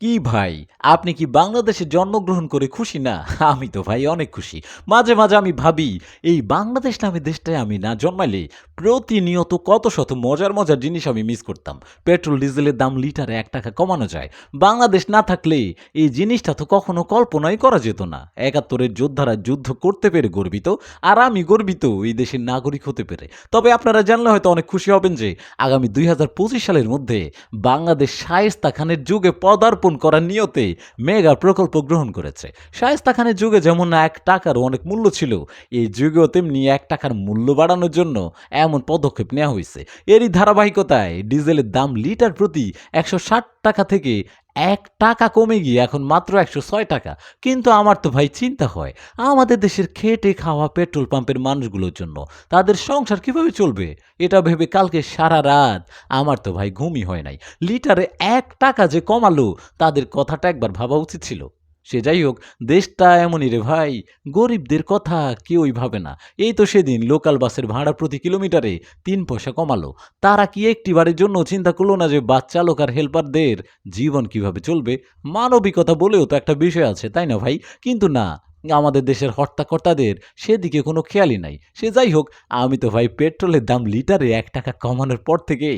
কি ভাই আপনি কি বাংলাদেশে জন্মগ্রহণ করে খুশি? না, আমি তো ভাই অনেক খুশি। মাঝে মাঝে আমি ভাবি, এই বাংলাদেশ নামে দেশটায় আমি না জন্মাইলে প্রতিনিয়ত কত শত মজার মজার জিনিস আমি মিস করতাম। পেট্রোল, ডিজেলের দাম লিটারে এক টাকা কমানো যায়। বাংলাদেশ না থাকলে এই জিনিসটা তো কখনো কল্পনাই করা যেত না। একাত্তরের যোদ্ধারা যুদ্ধ করতে পেরে গর্বিত, আর আমি গর্বিত এই দেশের নাগরিক হতে পেরে। তবে আপনারা জানলে হয়তো অনেক খুশি হবেন যে, আগামী দুই হাজার পঁচিশ সালের মধ্যে বাংলাদেশ শায়েস্তা খানের যুগে পদার্পণ করার নিয়তে মেগা প্রকল্প গ্রহণ করেছে। শায়েস্তা খানের যুগে যেমন এক টাকার অনেক মূল্য ছিল, এই যুগেও তেমনি এক টাকার মূল্য বাড়ানোর জন্য এমন পদক্ষেপ নেওয়া হয়েছে। এরই ধারাবাহিকতায় ডিজেলের দাম লিটার প্রতি একশো ষাট টাকা থেকে এক টাকা কমে গিয়ে এখন মাত্র একশো ছয় টাকা। কিন্তু আমার তো ভাই চিন্তা হয়, আমাদের দেশের খেটে খাওয়া পেট্রোল পাম্পের মানুষগুলোর জন্য তাদের সংসার কীভাবে চলবে? এটা ভেবে কালকে সারা রাত আমার তো ভাই ঘুমই হয় নাই। লিটারে এক টাকা যে কমালো, তাদের কথাটা একবার ভাবা উচিত ছিল। সে যাই হোক দেশটা এমনই রে ভাই। গরিবদের কথা কেউই ভাবে না। এই তো সেদিন লোকাল বাসের ভাড়া প্রতি কিলোমিটারে তিন পয়সা কমালো। তারা কি একটি বারের জন্য চিন্তা করল না যে বাস চালক আর হেল্পারদের জীবন কীভাবে চলবে? মানবিকতা বলেও তো একটা বিষয় আছে, তাই না ভাই? কিন্তু না আমাদের দেশের হর্তাকর্তাদের সেদিকে কোনো খেয়ালই নাই। সে যাই হোক, আমি তো ভাই পেট্রোলের দাম লিটারে এক টাকা কমানোর পর থেকে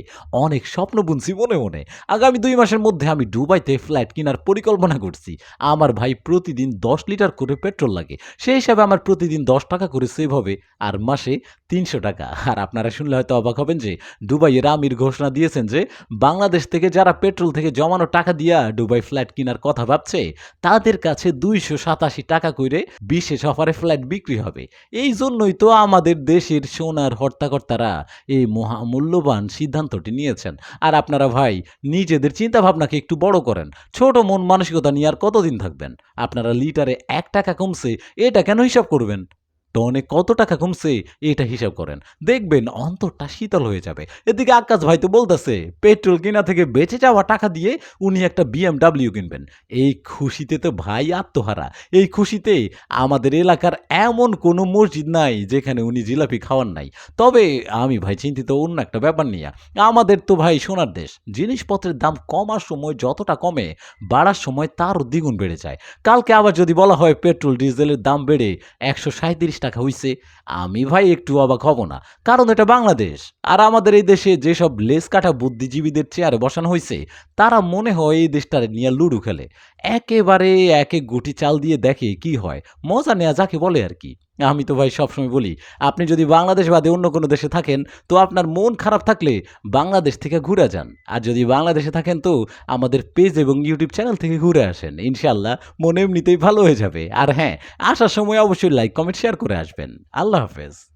অনেক স্বপ্ন বুনছি মনে মনে। আগামী দুই মাসের মধ্যে আমি দুবাইতে ফ্ল্যাট কেনার পরিকল্পনা করছি। আমার ভাই প্রতিদিন দশ লিটার করে পেট্রোল লাগে। সেই হিসাবে আমার প্রতিদিন দশ টাকা করে সেভ হবে, আর মাসে তিনশো টাকা। আর আপনারা শুনলে হয়তো অবাক হবেন যে দুবাইয়ের আমির ঘোষণা দিয়েছেন যে বাংলাদেশ থেকে যারা পেট্রোল থেকে জমানো টাকা দিয়া দুবাই ফ্ল্যাট কেনার কথা ভাবছে, তাদের কাছে দুইশো সাতাশি টাকা করে বিশেষ অফারে ফ্ল্যাট বিক্রি হবে। এই জন্যই তো আমাদের দেশের সোনার হর্তাকর্তারা এই মহামূল্যবান সিদ্ধান্তটি নিয়েছেন। আর আপনারা ভাই, নিজেদের চিন্তাভাবনাকে একটু বড় করেন। ছোট মন মানসিকতা নিয়ে আর কতদিন থাকবেন? আপনারা লিটারে এক টাকা কমছে, এটা কেন হিসাব করবেন? টনে কত টাকা কমছে এটা হিসাব করেন। দেখবেন অন্তরটা শীতল হয়ে যাবে। এদিকে আকাশ ভাই তো বলতেছে, পেট্রোল কেনা থেকে বেঁচে যাওয়া টাকা দিয়ে উনি একটা বিএমডাব্লিউ কিনবেন। এই খুশিতে তো ভাই আত্মহারা। এই খুশিতে আমাদের এলাকার এমন কোনো মসজিদ নাই যেখানে উনি জিলাপি খাওয়ান নাই। তবে আমি ভাই চিন্তিত অন্য একটা ব্যাপার নিয়ে। আমাদের তো ভাই সোনার দেশ। জিনিসপত্রের দাম কমার সময় যতটা কমে, বাড়ার সময় তারও দ্বিগুণ বেড়ে যায়। কালকে আবার যদি বলা হয় পেট্রোল, ডিজেলের দাম বেড়ে একশো সাঁত্রিশ টাকা হইছে, আমি ভাই একটু অবাক হব না। কারণ এটা বাংলাদেশ। আর আমাদের এই দেশে যেসব লেস কাটা বুদ্ধিজীবীদের চেয়ারে বসানো হয়েছে তারা মনে হয় এই দেশটার নিয়ে লুডু খেলে। একেবারে এক এক গুটি চাল দিয়ে দেখে কি হয়। মজা নেওয়া যাকে বলে আর কি। আমি তো ভাই সবসময় বলি, আপনি যদি বাংলাদেশ বাদে অন্য কোনো দেশে থাকেন, তো আপনার মন খারাপ থাকলে বাংলাদেশ থেকে ঘুরে যান। আর যদি বাংলাদেশে থাকেন, তো আমাদের পেজ এবং ইউটিউব চ্যানেল থেকে ঘুরে আসেন। ইনশাল্লাহ মনে এমনিতেই ভালো হয়ে যাবে। আর হ্যাঁ আসার সময় অবশ্যই লাইক কমেন্ট শেয়ার করে আসবেন। আল্লাহ হাফেজ।